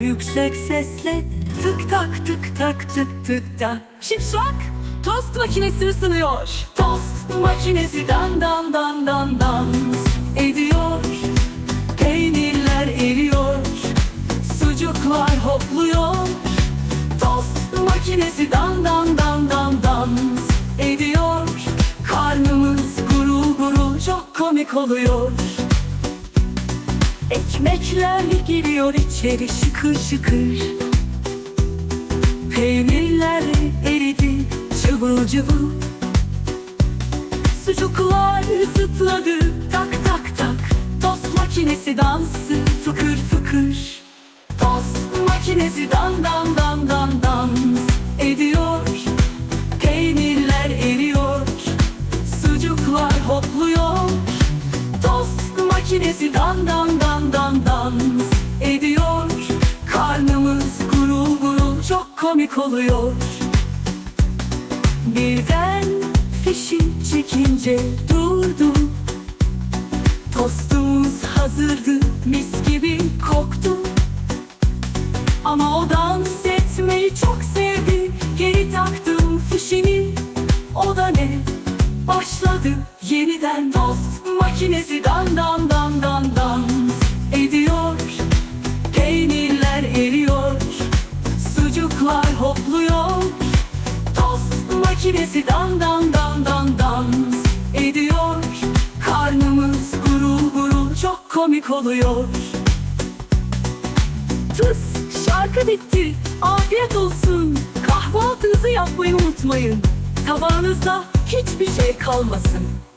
Yüksek sesle tık tak tık tak tık tık tak. Şipşak, tost makinesi ısınıyor. Tost makinesi dan dan dan dan dans ediyor. Peynirler eriyor. Sucuklar hopluyor. Tost makinesi dan dan dan dan dans ediyor. Karnımız gurul gurul çok komik oluyor Ekmekler giriyor içeri şıkır şıkır. Peynirler eridi cıvıl cıvıl. Sucuklar zıpladı tak tak tak. Tost makinesi dansı fıkır fıkır. Tost makinesi dan dan dan dan dans ediyor. Peynirler eriyor. Sucuklar hopluyor makinesi dan dan dan dan dans ediyor. Karnımız gurul gurul çok komik oluyor. Birden fişi çekince durdu Tostumuz hazırdı mis gibi koktu. Ama o dans etmeyi çok sevdi. Geri taktım fişini O da ne? Başladı yeniden tost makinesi dan dan makinesi dan dan dan dan dans ediyor. Karnımız gurul gurul çok komik oluyor. Tıs şarkı bitti afiyet olsun. Kahvaltınızı yapmayı unutmayın. Tabağınızda hiçbir şey kalmasın